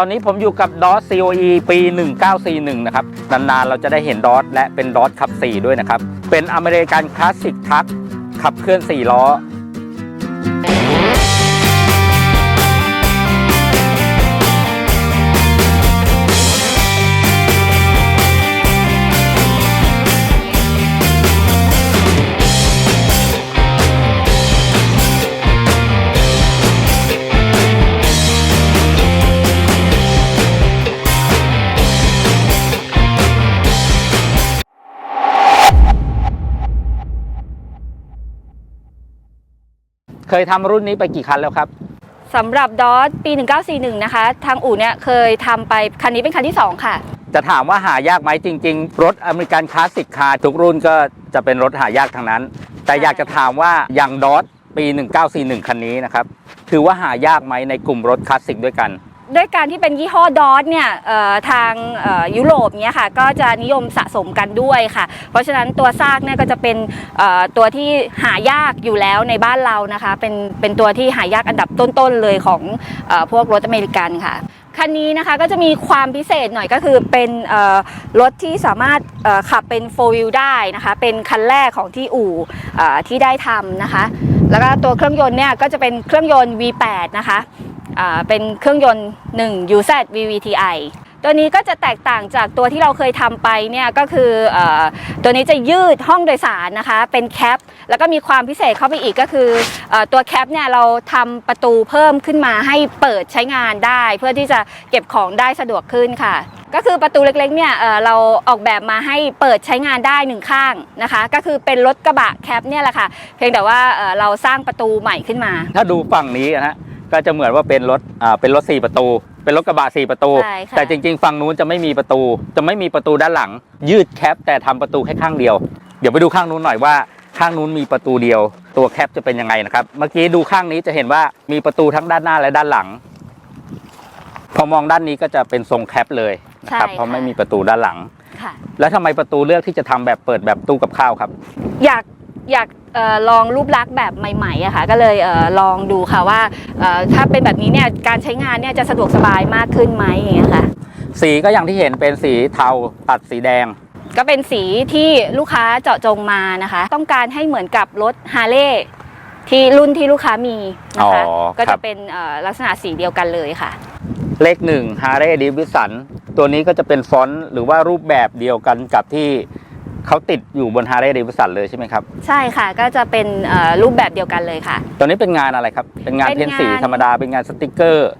ตอนนี้ผมอยู่กับดอส COE ปี 1941 นะครับ นานๆ เราจะได้เห็นดอสและเป็นดอสขับ 4 ด้วยนะครับ เป็นอเมริกันคลาสสิกทักขับเคลื่อน 4 ล้อ เคยทำรุ่นนี้ไปกี่คันแล้วครับสำหรับดอสปี 1941 นะคะ ทางอู่เนี่ยเคยทำไป คันนี้เป็นคันที่ 2 ค่ะ จะถามว่าหายากไหมจริง ๆ รถอเมริกันคลาสสิกคาร์ทุกรุ่นก็จะเป็นรถหายากทั้งนั้น แต่อยากจะถามว่าอย่างดอ s ปี 1941 คันนี้นะครับ ถือว่าหายากไหมในกลุ่มรถคลาสสิกด้วยกัน ด้วยการที่เป็นยี่ห้อดอสเนี่ยทางยุโรปเนี่ยค่ะก็จะนิยมสะสมกันด้วยค่ะ เพราะฉะนั้นตัวซากเนี่ยก็จะเป็นตัวที่หายากอยู่แล้วในบ้านเรานะคะเป็นเป็นตัวที่หายากอันดับต้นๆเลยของอพวกรถอเมริกันค่ะคันนี้นะคะก็จะมีความพิเศษหน่อยก็คือเป็นรถที่สามารถขับเป็น 4 wheel ได้นะคะเป็นคันแรกของที่อู่ที่ได้ทำนะคะ แล้วก็ตัวเครื่องยนต์เนี่ยก็จะเป็นเครื่องยนต์ V8 นะคะ เป็นเครื่องยนต์1 UZ VVTi ตัวนี้ก็จะแตกต่างจากตัวที่เราเคยทำไปเนี่ยก็คืออตัวนี้จะยืดห้องโดยสารนะคะ เป็นแคป แล้วก็มีความพิเศษเข้าไปอีกก็คืออตัวแคปเนี่ยเราทำประตูเพิ่มขึ้นมาให้เปิดใช้งานได้ เพื่อที่จะเก็บของได้สะดวกขึ้นค่ะ ก็คือประตูเล็กๆเนี่ยเราออกแบบมาให้เปิดใช้งานได้หนึ่งข้างนะคะ ก็คือเป็นรถกระบะแคปเนี่ยแหละค่ะ เพียงแต่ว่าเอ่อเราสร้างประตูใหม่ขึ้นมา ถ้าดูฝั่งนี้นะฮะ ก็จะเหมือนว่าเป็นรถอ่าเป็นรถ4ประตู เป็นรถกระบะ4ประตู ใช่ค่ะ แต่จริงๆฝั่งนู้นจะไม่มีประตู จะไม่มีประตูด้านหลัง ยืดแคปแต่ทำประตูแค่ข้างเดียว เดี๋ยวไปดูข้างนู้นหน่อยว่า ข้างนู้นมีประตูเดียว ตัวแคปจะเป็นยังไงนะครับ เมื่อกี้ดูข้างนี้จะเห็นว่ามีประตูทั้งด้านหน้าและด้านหลัง พอมองด้านนี้ก็จะเป็นทรงแคปเลยนะครับ ใช่ค่ะ เพราะไม่มีประตูด้านหลัง ค่ะ แล้วทำไมประตูเลือกที่จะทำแบบเปิดแบบตู้กับข้าวครับ อยากอยากเออ ลองรูปลักษณ์แบบใหม่ๆอะค่ะก็เลยเออลองดูค่ะว่าเอ่อถ้าเป็นแบบนี้เนี่ยการใช้งานเนี่ยจะสะดวกสบายมากขึ้นไหมอย่างเงี้ยค่ะสีก็อย่างที่เห็นเป็นสีเทาตัดสีแดง ก็เป็นสีที่ลูกค้าเจาะจงมานะคะ ต้องการให้เหมือนกับรถฮาร์เลย์ที่รุ่นที่ลูกค้ามีนะคะอ๋อก็ครัจะบเป็นเอ่อลักษณะสีเดียวกันเลยค่ะ เลขหนึ่งฮาร์เรย์ดิวิสันตัวนี้ก็จะเป็นฟอนต์หรือว่ารูปแบบเดียวกันกับที่ เขาติดอยู่บนฮาร์เรย์ดิวิสันเลยใช่ไหมครับ ใช่ค่ะก็จะเป็นเอ่อรูปแบบเดียวกันเลยค่ะตัวนี้เป็นงานอะไรครับ เป็นงานเป็นเพ้นสีงานธรรมดา เป็นงานสติกเกอร์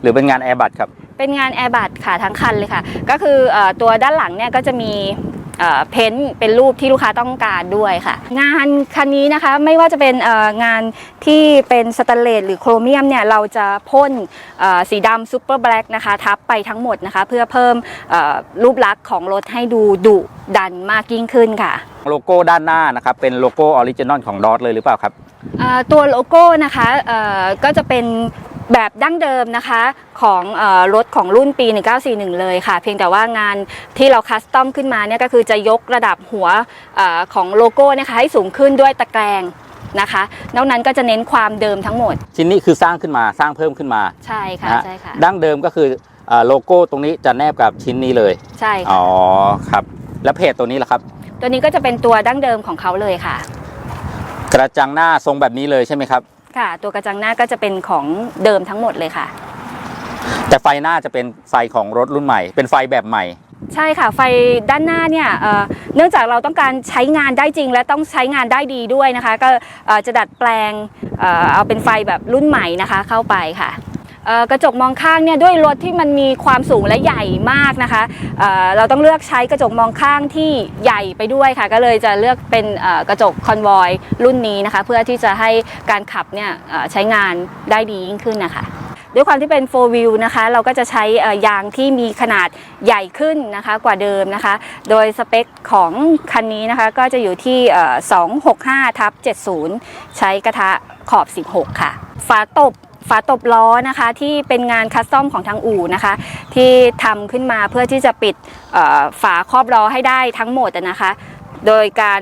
หรือเป็นงานแอร์บัตครับ เป็นงานแอร์บัตค่ะทั้งคันเลยค่ะ ก็คือเออตัวด้านหลังเนี่ยก็จะมี เอ่อเพ้นท์เป็นรูปที่ลูกค้าต้องการด้วยค่ะ งานคันนี้นะคะไม่ว่าจะเป็นเอ่องานที่เป็นสแตนเลสหรือโครเมียมเนี่ยเราจะพ่นเอ่อสีดำซูเปอร์แบล็กนะคะทับไปทั้งหมดนะคะ เพื่อเพิ่มเอ่อรูปลักษณ์ของรถให้ดูดุดันมากยิ่งขึ้นค่ะ โลโก้ด้านหน้านะครับเป็นโลโก้ออริจินอลของดอทเลยหรือเปล่าครับเอ่อตัวโลโก้นะคะเอ่อก็จะเป็น แบบดั้งเดิมนะคะของเออรถของรุ่นปี 1941 เลยค่ะ เพียงแต่ว่างานที่เราคัสตอมขึ้นมาเนี่ยก็คือจะยกระดับหัวเออของโลโก้นะคะให้สูงขึ้นด้วยตะแกรงนะคะนอกนั้นก็จะเน้นความเดิมทั้งหมด ชิ้นนี้คือสร้างขึ้นมาสร้างเพิ่มขึ้นมาใช่ค่ะนะฮะใช่ค่ะดั้งเดิมก็คือเอ่อโลโก้ตรงนี้จะแนบกับชิ้นนี้เลย ใช่ค่ะอ๋อครับ แล้วเพจตัวนี้ล่ะครับ ตัวนี้ก็จะเป็นตัวดั้งเดิมของเขาเลยค่ะ กระจังหน้าทรงแบบนี้เลยใช่ไหมครับ ค่ะ ตัวกระจังหน้าก็จะเป็นของเดิมทั้งหมดเลยค่ะ แต่ไฟหน้าจะเป็นไฟของรถรุ่นใหม่ เป็นไฟแบบใหม่ ใช่ค่ะไฟด้านหน้าเนี่ยเอ่อเนื่องจากเราต้องการใช้งานได้จริง และต้องใช้งานได้ดีด้วยนะคะ ก็เอ่อจะดัดแปลงเอ่อเอาเป็นไฟแบบรุ่นใหม่นะคะเข้าไปค่ะเอ่อ กระจกมองข้างเนี่ยด้วยรถที่มันมีความสูงและใหญ่มากนะคะเเราต้องเลือกใช้กระจกมองข้างที่ใหญ่ไปด้วยค่ะ ก็เลยจะเลือกเป็นกระจกคอนวอยรุ่นนี้นะคะ เพื่อที่จะให้การขับเนี่ยใช้งานได้ดียิ่งขึ้นนะคะด้วยความที่เป็น 4 wheel นะคะ เราก็จะใช้ยางที่มีขนาดใหญ่ขึ้นนะคะกว่าเดิมนะคะ โดยสเปคของคันนี้นะคะก็จะอยู่ที่เอ่อ265ทับ70 ใช้กระทะขอบ 16 ค่ะ ฝาตบ ฝาตบล้อนะคะที่เป็นงานคัสตอมของทางอู่นะคะ ที่ทำขึ้นมาเพื่อที่จะปิดฝาครอบล้อให้ได้ทั้งหมดนะคะ โดยการ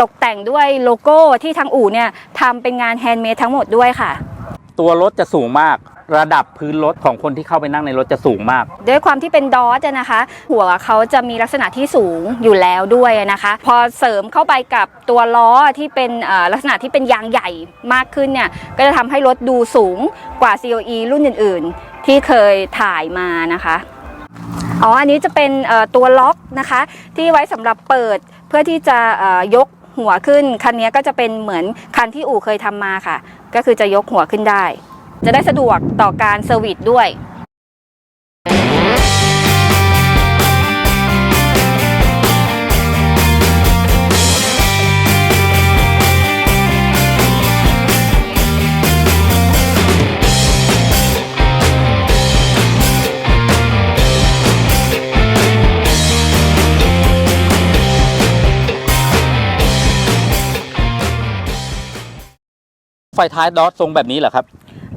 ตกแต่งด้วยโลโก้ที่ทางอู่เนี่ยทำเป็นงานแฮนด์เมดทั้งหมดด้วยค่ะ ตัวรถจะสูงมาก ระดับพื้นรถของคนที่เข้าไปนั่งในรถจะสูงมาก ด้วยความที่เป็นดอสอะนะคะ หัวเขาจะมีลักษณะที่สูงอยู่แล้วด้วยนะคะ พอเสริมเข้าไปกับตัวล้อที่เป็นลักษณะที่เป็นยางใหญ่มากขึ้นเนี่ยก็จะทำให้รถดูสูงกว่า COE รุ่นอื่น ๆ ที่เคยถ่ายมานะคะอ๋ออันนี้จะเป็นตัวล็อกนะคะ ที่ไว้สำหรับเปิดเพื่อที่จะยกหัวขึ้น คันนี้ก็จะเป็นเหมือนคันที่อู่เคยทำมาค่ะ ก็คือจะยกหัวขึ้นได้ จะได้สะดวกต่อการเซอร์วิสด้วย ฟท้ายดอททรงแบบนี้เหรอครับ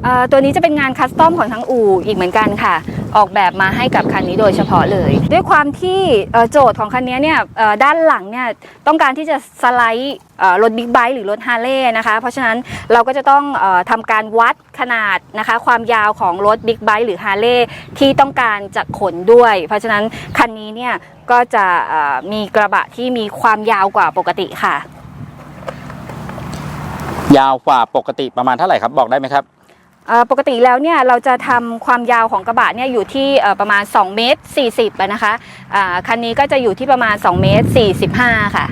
เอ่อตัวนี้จะเป็นงานคัสตอมของทางอู่อีกเหมือนกันค่ะ ออกแบบมาให้กับคันนี้โดยเฉพาะเลย ด้วยความที่เอ่อโจทย์ของคันนี้เนี่ยเอ่อด้านหลังเนี่ยต้องการที่จะสไลด์เอ่อรถบิ๊กไบค์หรือรถฮาร์เลย์นะคะ เพราะฉะนั้นเราก็จะต้องเออทำการวัดขนาดนะคะ ความยาวของรถบิ๊กไบค์หรือฮาร์เลย์ที่ต้องการจะขนด้วย เพราะฉะนั้นคันนี้เนี่ยก็จะเอ่อมีกระบะที่มีความยาวกว่าปกติค่ะ ยาวกว่าปกติประมาณเท่าไหร่ครับบอกได้ไหมครับปกติแล้วเนี่ยเราจะทำความยาวของกระบะเนี่ยอยู่ที่ประมาณ2เมตร40นะคะคันนี้ก็จะอยู่ที่ประมาณ2เมตร45 ค่ะ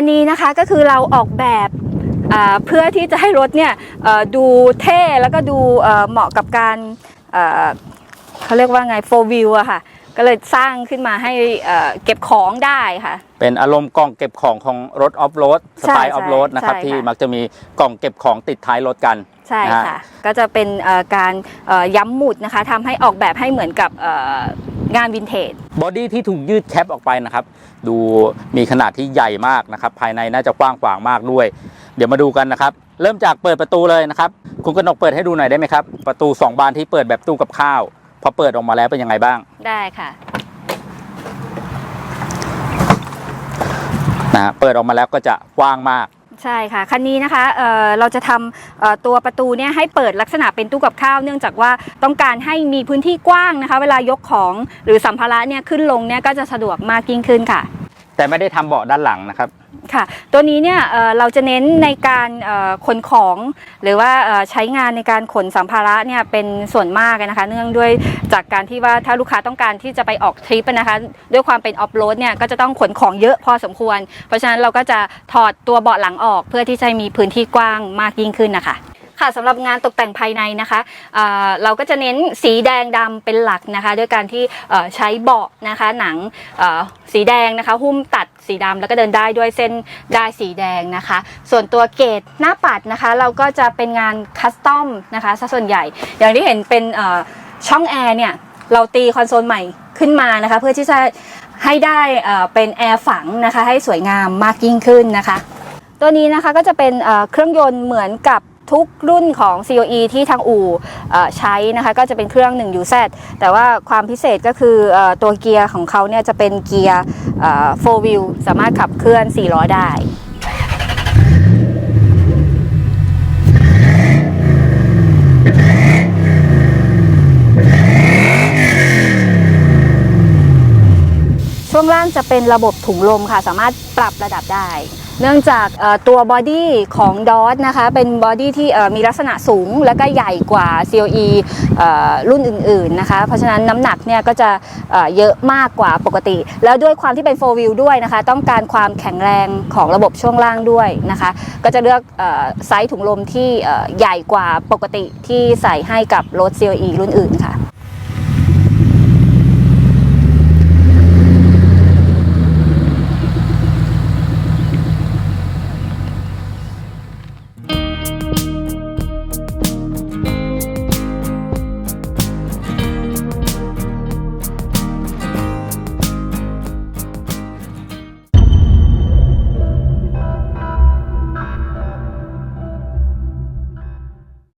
อันนี้นะคะก็คือเราออกแบบอ่าเพื่อที่จะให้รถเนี่ยเอ่อดูเท่แล้วก็ดูเอ่อเหมาะกับการเอ่อเขาเรียกว่าไงโฟวิวอะค่ะก็เลยสร้างขึ้นมาให้เอ่อเก็บของได้ค่ะ เป็นอารมณ์กล่องเก็บของของรถออฟโรดสไตล์ใช่ออฟโรดนะครับใช่ค่ะที่มักจะมีกล่องเก็บของติดท้ายรถกันใช่นะค่ะฮะก็จะเป็นเอ่อการเอ่อย้ำหมุดนะคะทำให้ออกแบบให้เหมือนกับเอ่อ งานวินเทจบอดี้ที่ถูกยืดแคปออกไปนะครับ ดูมีขนาดที่ใหญ่มากนะครับ ภายในน่าจะกว้างขวางมากด้วย เดี๋ยวมาดูกันนะครับ เริ่มจากเปิดประตูเลยนะครับ คุณกนกเปิดให้ดูหน่อยได้ไหมครับ ประตู 2 บานที่เปิดแบบตู้กับข้าว พอเปิดออกมาแล้วเป็นยังไงบ้าง ได้ค่ะนะฮะเปิดออกมาแล้วก็จะกว้างมาก ใช่ค่ะ คันนี้นะคะเเราจะทำตัวประตูเนี่ยให้เปิดลักษณะเป็นตู้กับข้าว เนื่องจากว่าต้องการให้มีพื้นที่กว้างนะคะ เวลายกของหรือสัมภาระเนี่ยขึ้นลงเนี่ยก็จะสะดวกมากยิ่งขึ้นค่ะ แต่ไม่ได้ทำเบาะด้านหลังนะครับ ค่ะ ตัวนี้เนี่ยเอ่อเราจะเน้นในการเอ่อขนของ หรือว่าเอ่อใช้งานในการขนสัมภาระเนี่ยเป็นส่วนมากนะคะ เนื่องด้วยจากการที่ว่าถ้าลูกค้าต้องการที่จะไปออกทริปนะคะ ด้วยความเป็นออฟโรดเนี่ยก็จะต้องขนของเยอะพอสมควร เพราะฉะนั้นเราก็จะถอดตัวเบาะหลังออกเพื่อที่จะมีพื้นที่กว้างมากยิ่งขึ้นนะคะ ค่ะสำหรับงานตกแต่งภายในนะคะเเราก็จะเน้นสีแดงดำเป็นหลักนะคะ ด้วยการที่ใช้เบาะนะคะหนังสีแดงนะคะหุ้มตัดสีดำแล้วก็เดินได้ด้วยเส้นได้สีแดงนะคะ ส่วนตัวเกตหน้าปัดนะคะ เราก็จะเป็นงานคัสตอมนะคะซะส่วนใหญ่ อย่างที่เห็นเป็นช่องแอร์เนี่ยเราตีคอนโซลใหม่ขึ้นมานะคะ เพื่อที่จะให้ได้เป็นแอร์ฝังนะคะ ให้สวยงามมากยิ่งขึ้นนะคะ ตัวนี้นะคะก็จะเป็นเครื่องยนต์เหมือนกับ ทุกรุ่นของ COE ที่ทางอู่ใช้นะคะก็จะเป็นเครื่อง 1UZ แต่ว่าความพิเศษก็คืออตัวเกียร์ของเขาเนี่ยจะเป็นเกียร์4 wheel สามารถขับเคลื่อน4ล้อได้ช่วงล่างจะเป็นระบบถุงลมค่ะ สามารถปรับระดับได้ เนื่องจากตัวบอดี้ของดอ t นะคะเป็นบอดี้ที่มีลักษณะสูงและก็ใหญ่กว่า COE เอ่อรุ่นอื่นๆนะคะเพราะฉะนั้นน้ำหนักเนี่ยก็จะเยอะมากกว่าปกติ แล้วด้วยความที่เป็น 4 wheel ด้วยนะคะต้องการความแข็งแรงของระบบช่วงล่างด้วยนะคะก็จะเลือกไซส์ถุงลมที่ใหญ่กว่าปกติที่ใส่ให้กับรถ COE รุ่นอื่นค่ะ